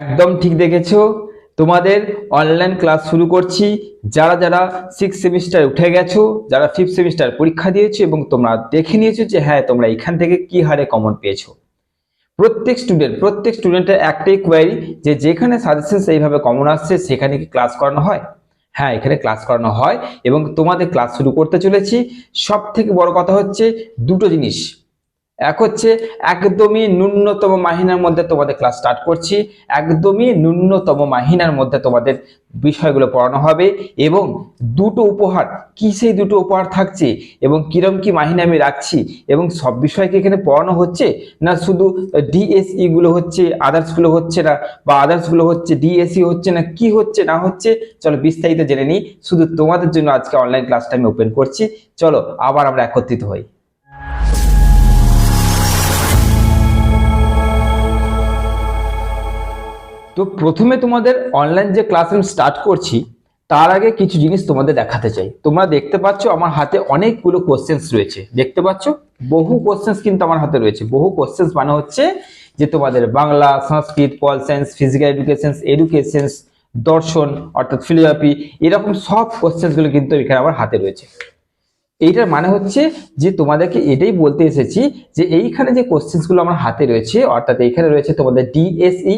একদম ঠিক দেখেছ। তোমাদের অনলাইন ক্লাস শুরু করছি। যারা যারা সিক্স সেমিস্টার উঠে গেছো, যারা ফিফথ সেমিস্টার পরীক্ষা দিয়েছ এবং তোমরা দেখে নিয়েছো যে হ্যাঁ তোমরা এখান থেকে কি হারে কমন পেয়েছ। প্রত্যেক স্টুডেন্ট প্রত্যেক স্টুডেন্টের একটাই কোয়ারি যে যেখানে সাজেশন এইভাবে কমন আসছে, সেখানে কি ক্লাস করানো হয়? হ্যাঁ এখানে ক্লাস করানো হয় এবং তোমাদের ক্লাস শুরু করতে চলেছি। সব থেকে বড় কথা হচ্ছে দুটো জিনিস। এক হচ্ছে একদমই ন্যূনতম মাহিনার মধ্যে তোমাদের ক্লাস স্টার্ট করছি, একদমই ন্যূনতম মাহিনার মধ্যে তোমাদের বিষয়গুলো পড়ানো হবে এবং দুটো উপহার কি সেই দুটো উপহার থাকছে এবং কিরম কি মাহিনা আমি রাখছি এবং সব বিষয়কে এখানে পড়ানো হচ্ছে? না শুধু ডিএসইগুলো হচ্ছে আদার্সগুলো হচ্ছে না বা আদার্সগুলো হচ্ছে ডিএসই হচ্ছে না, কি হচ্ছে, না হচ্ছে? চলো বিস্তারিত জেনে নিই। শুধু তোমাদের জন্য আজকে অনলাইন ক্লাসটা আমি ওপেন করছি। চলো আবার আমরা একত্রিত হই। তো প্রথমে তোমাদের অনলাইন যে ক্লাস আমি স্টার্ট করছি, তার আগে কিছু জিনিস তোমাদের দেখাতে চাই। তোমরা দেখতে পাচ্ছ আমার হাতে অনেকগুলো কোশ্চেন্স রয়েছে। দেখতে পাচ্ছ? বহু কোশ্চেন্স কিন্তু আমার হাতে রয়েছে। বহু কোশ্চেন্স মানে হচ্ছে যে তোমাদের বাংলা, সংস্কৃত, pol science physical education educations দর্শন, অর্থাৎ ফিলোসফি এরকম সব কোশ্চেন্সগুলো কিন্তু এখানে আমার হাতে রয়েছে। এইটার মানে হচ্ছে যে তোমাদেরকে এটাই বলতে এসেছি যে এইখানে যে কোশ্চেন্সগুলো আমার হাতে রয়েছে, অর্থাৎ এইখানে রয়েছে তোমাদের ডিএসই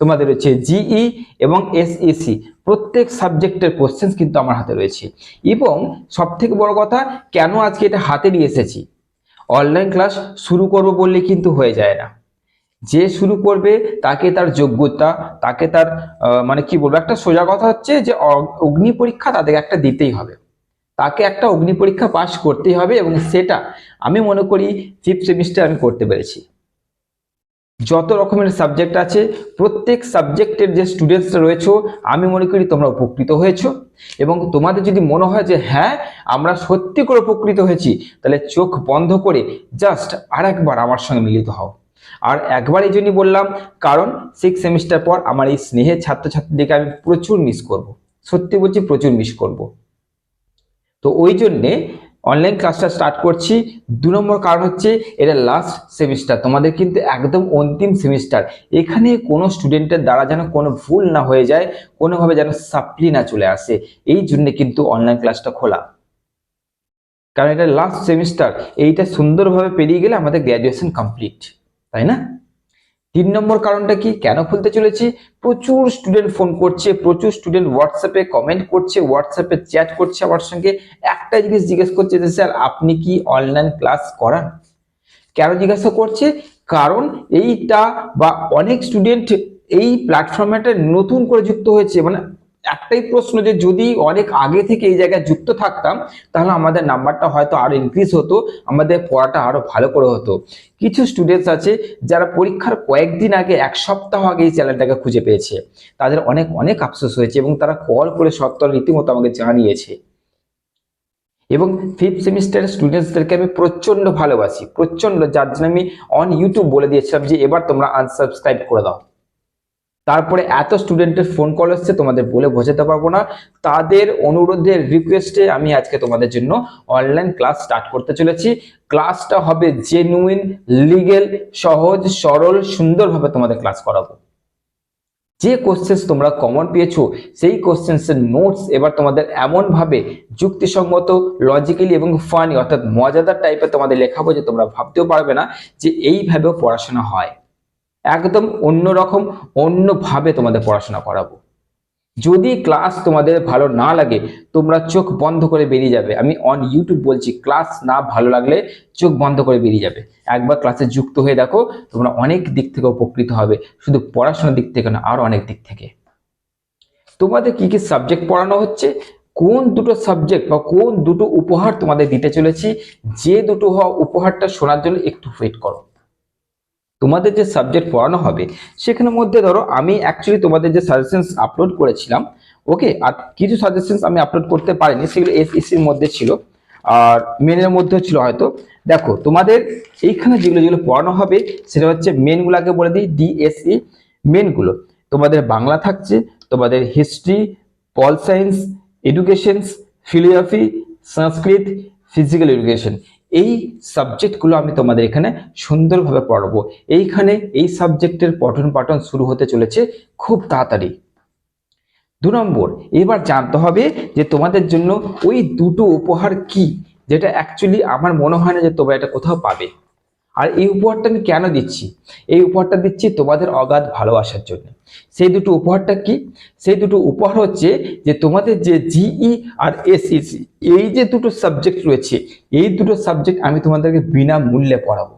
তোমাদের রয়েছে জিই এবং এসইসি প্রত্যেক সাবজেক্টের কোশ্চেন্স কিন্তু আমার হাতে রয়েছে। এবং সব থেকে বড় কথা, কেন আজকে এটা হাতে নিয়ে এসেছি? অনলাইন ক্লাস শুরু করব বললে কিন্তু হয়ে যায় না। যে শুরু করবে, তাকে তার যোগ্যতা, তাকে তার মানে কি বলব, একটা সোজা কথা হচ্ছে যে অগ্নি পরীক্ষা তাদেরকে একটা দিতেই হবে। তাকে একটা অগ্নি পরীক্ষা পাশ করতেই হবে এবং সেটা আমি মনে করি ফিফথ সেমিস্টার আমি করতে পেরেছি। যত রকমের সাবজেক্ট আছে, প্রত্যেক সাবজেক্টের যে স্টুডেন্টসরা রয়েছে, আমি মনে করি তোমরা উপকৃত হয়েছো। এবং তোমাদের যদি মনে হয় যে হ্যাঁ আমরা সত্যি করে উপকৃত হয়েছি, তাহলে চোখ বন্ধ করে জাস্ট আর একবার আমার সঙ্গে মিলিত হও। আর একবার এই জন্যই বললাম, কারণ সিক্স সেমিস্টার পর আমার এই স্নেহের ছাত্রছাত্রীদেরকে আমি প্রচুর মিস করব। সত্যি বলছি, প্রচুর মিস করব। তো ওই জন্যে অনলাইন ক্লাসটা স্টার্ট করছি। দু নম্বর কারণ হচ্ছে, এটা লাস্ট সেমিস্টার তোমাদের কিন্তু একদম অন্তিম সেমিস্টার এখানে কোনো স্টুডেন্টের দ্বারা যেন কোনো ভুল না হয়ে যায়, কোনোভাবে যেন সাপ্লি না চলে আসে। এই জন্যে কিন্তু অনলাইন ক্লাসটা খোলা। কারণ এটা লাস্ট সেমিস্টার এইটা সুন্দরভাবে পেরিয়ে গেলে আমাদের গ্র্যাজুয়েশন কমপ্লিট তাই না? তিন নম্বর কারণটা কি? কেন খুলতে চলেছি? প্রচুর স্টুডেন্ট ফোন করছে, প্রচুর স্টুডেন্ট হোয়াটসঅ্যাপে কমেন্ট করছে হোয়াটসঅ্যাপে চ্যাট করছে আমার সঙ্গে। একটা জিনিস জিজ্ঞেস করছে যে, স্যার, আপনি কি অনলাইন ক্লাস করান? কেন জিজ্ঞাসা করছে? কারণ এইটা বা অনেক স্টুডেন্ট এই প্ল্যাটফর্মটা নতুন করে যুক্ত হয়েছে। মানে একটাই প্রশ্ন যে যদি অনেক আগে থেকে এই জায়গায় যুক্ত থাকতাম, তাহলে আমাদের নাম্বারটা হয়তো আরও ইনক্রিজ হতো, আমাদের পড়াটা আরও ভালো করে হতো। কিছু স্টুডেন্টস আছে যারা পরীক্ষার কয়েকদিন আগে, এক সপ্তাহ আগে এই চ্যানেলটাকে খুঁজে পেয়েছে। তাদের অনেক অনেক আফসোস হয়েছে এবং তারা কল করে সত্তর রীতিমতো আমাকে জানিয়েছে। এবং ফিফথ সেমিস্টারের স্টুডেন্টসদেরকে আমি প্রচণ্ড ভালোবাসি প্রচণ্ড যার জন্য আমি অন ইউটিউব বলে দিয়েছিলাম যে, এবার তোমরা আনসাবস্ক্রাইব করে দাও। তারপরে এত স্টুডেন্টের ফোন কল এসছে, তোমাদের বলে বোঝাতে পারব না। তাদের অনুরোধের রিকোয়েস্টে আমি আজকে তোমাদের জন্য অনলাইন ক্লাস স্টার্ট করতে চলেছি। ক্লাসটা হবে জেনুইন লিগেল সহজ, সরল, সুন্দরভাবে তোমাদের ক্লাস করাবো। যে কোশ্চেন্স তোমরা কমন পেয়েছ, সেই কোশ্চেন্সের নোটস এবার তোমাদের এমন ভাবে যুক্তিসঙ্গত লজিক্যালি এবং ফানি অর্থাৎ মজাদার টাইপের তোমাদের লেখাবো যে তোমরা ভাবতেও পারবে না যে এইভাবেও পড়াশোনা হয়। একদম অন্যরকম, অন্যভাবে তোমাদের পড়াশোনা করাবো। যদি ক্লাস তোমাদের ভালো না লাগে, তোমরা চোখ বন্ধ করে বেরিয়ে যাবে। আমি অন ইউটিউব বলছি ক্লাস না ভালো লাগলে চোখ বন্ধ করে বেরিয়ে যাবে। একবার ক্লাসে যুক্ত হয়ে দেখো, তোমরা অনেক দিক থেকে উপকৃত হবে। শুধু পড়াশোনার দিক থেকে না, আরও অনেক দিক থেকে। তোমাদের কি কি সাবজেক্ট পড়ানো হচ্ছে? কোন দুটো সাবজেক্ট বা কোন দুটো উপহার তোমাদের দিতে চলেছি? যে দুটো হ- উপহারটা শোনার জন্য একটু ওয়েট করো। তোমাদের যে সাবজেক্ট পড়ানো হবে, সেখানের মধ্যে ধরো আমি অ্যাকচুয়ালি তোমাদের যে সাজেশনস আপলোড করেছিলাম ওকে আর কিছু সাজেশনস আমি আপলোড করতে পারিনি, সেগুলো এসইসির মধ্যে ছিল। আর মেনের মধ্যেও ছিল হয়তো। দেখো, তোমাদের এইখানে যেগুলো যেগুলো পড়ানো হবে, সেটা হচ্ছে মেনগুলোকে বলে দিই ডিএসই মেনগুলো তোমাদের বাংলা থাকছে, তোমাদের history pol science educations philosophy সংস্কৃত ফিজিক্যাল এডুকেশন এই সাবজেক্টগুলো আমি তোমাদের এখানে সুন্দরভাবে পড়াবো। এইখানে এই সাবজেক্টের পঠন পাঠন শুরু হতে চলেছে খুব তাড়াতাড়ি। দু নম্বর, এবার জানতে হবে যে তোমাদের জন্য ওই দুটো উপহার কি, যেটা অ্যাকচুয়ালি আমার মনে হয় না যে তোমরা এটা কোথাও পাবে। আর এই উপহারটা আমি কেন দিচ্ছি? এই উপহারটা দিচ্ছি তোমাদের অগাধ ভালোবাসার জন্য। সেই দুটো উপহারটা কি? সেই দুটো উপহার হচ্ছে যে তোমাদের যে জিই আর এসইসি এই যে দুটো সাবজেক্ট রয়েছে, এই দুটো সাবজেক্ট আমি তোমাদেরকে বিনামূল্যে পড়াবো।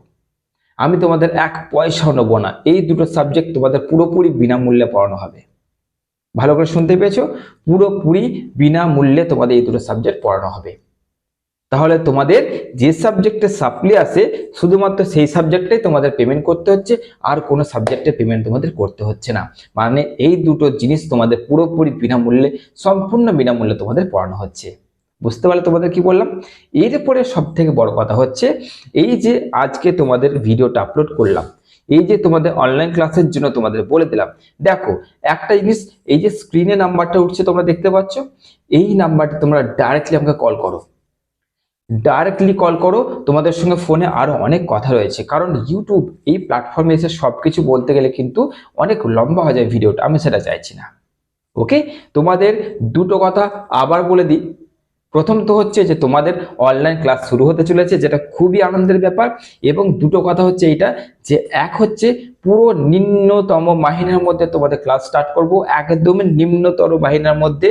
আমি তোমাদের এক পয়সাও নেব না। এই দুটো সাবজেক্ট তোমাদের পুরোপুরি বিনামূল্যে পড়ানো হবে। ভালো করে শুনতে পেয়েছ? পুরোপুরি বিনামূল্যে তোমাদের এই দুটো সাবজেক্ট পড়ানো হবে। তাহলে তোমাদের যে সাবজেক্টে সাপ্লি আসে, শুধুমাত্র সেই সাবজেক্টে তোমাদের পেমেন্ট করতে হচ্ছে, আর কোনো সাবজেক্টে পেমেন্ট তোমাদের করতে হচ্ছে না। মানে এই দুটো জিনিস তোমাদের পুরোপুরি বিনামূল্যে, সম্পূর্ণ বিনামূল্যে তোমাদের পড়ানো হচ্ছে। বুঝতে পারলে তোমাদের কি বললাম? এরপরে সব থেকে বড় কথা হচ্ছে, এই যে আজকে তোমাদের ভিডিওটা আপলোড করলাম, এই যে তোমাদের অনলাইন ক্লাসের জন্য তোমাদের বলে দিলাম, দেখো, একটা জিনিস, এই যে স্ক্রিনে নাম্বারটা উঠছে তোমরা দেখতে পাচ্ছ, এই নাম্বারটা তোমরা ডাইরেক্টলি আমাকে কল করো। ডাইরেক্টলি কল করো, তোমাদের সঙ্গে ফোনে আরও অনেক কথা রয়েছে। কারণ ইউটিউব এই প্ল্যাটফর্মে এসে সব কিছু বলতে গেলে কিন্তু অনেক লম্বা হয়ে যায় ভিডিওটা আমি সেটা চাইছি না। ওকে তোমাদের দুটো কথা আবার বলে দিই। প্রথম তো হচ্ছে যে তোমাদের অনলাইন ক্লাস শুরু হতে চলেছে, যেটা খুবই আনন্দের ব্যাপার। এবং দুটো কথা হচ্ছে এইটা, যে এক হচ্ছে পুরো নিম্নতম মাহিনার মধ্যে তোমাদের ক্লাস স্টার্ট করব একদমই নিম্নতর মাহিনার মধ্যে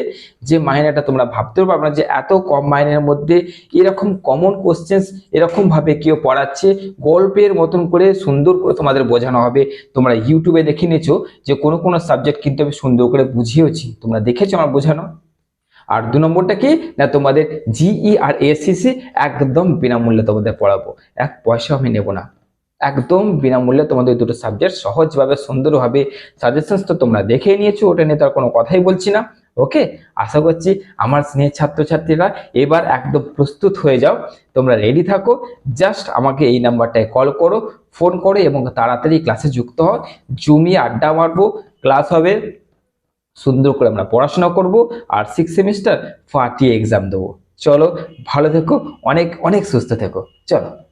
যে মাহিনাটা তোমরা ভাবতেও পারবে না, যে এত কম মাহিনার মধ্যে এরকম কমন কোশ্চেন্স এরকম ভাবে কেউ পড়াচ্ছে, গল্পের মতন করে সুন্দর করে তোমাদের বোঝানো হবে। তোমরা ইউটিউবে দেখে নিয়েছো যে কোনো কোনো সাবজেক্ট কিন্তু আমি সুন্দর করে বুঝিয়েছি তোমরা দেখেছ আমার বোঝানো? আর দু নম্বরটা কি? না, তোমাদের জিই আর এসিসি একদম বিনামূল্যে তোমাদের পড়াবো। এক পয়সা আমি নেব না। একদম বিনামূল্যে তোমাদের দুটো সাবজেক্ট সহজভাবে, সুন্দরভাবে সাজেশনস তো তোমরা দেখে নিয়েছো, ওটা নিয়ে তো আর কোনো কথাই বলছি না। ওকে? আশা করছি আমার স্নেহের ছাত্রছাত্রীরা এবার একদম প্রস্তুত হয়ে যাও। তোমরা রেডি থাকো। জাস্ট আমাকে এই নাম্বারটায় কল করো ফোন করো এবং তাড়াতাড়ি ক্লাসে যুক্ত হও। জমিয়ে আড্ডা মারবো। ক্লাস হবে সুন্দর করে আমরা পড়াশোনা করব আর সিক্স সেমিস্টার ফাটিয়ে এক্সাম দেবো। চলো ভালো থেকো, অনেক অনেক সুস্থ থেকো। চলো।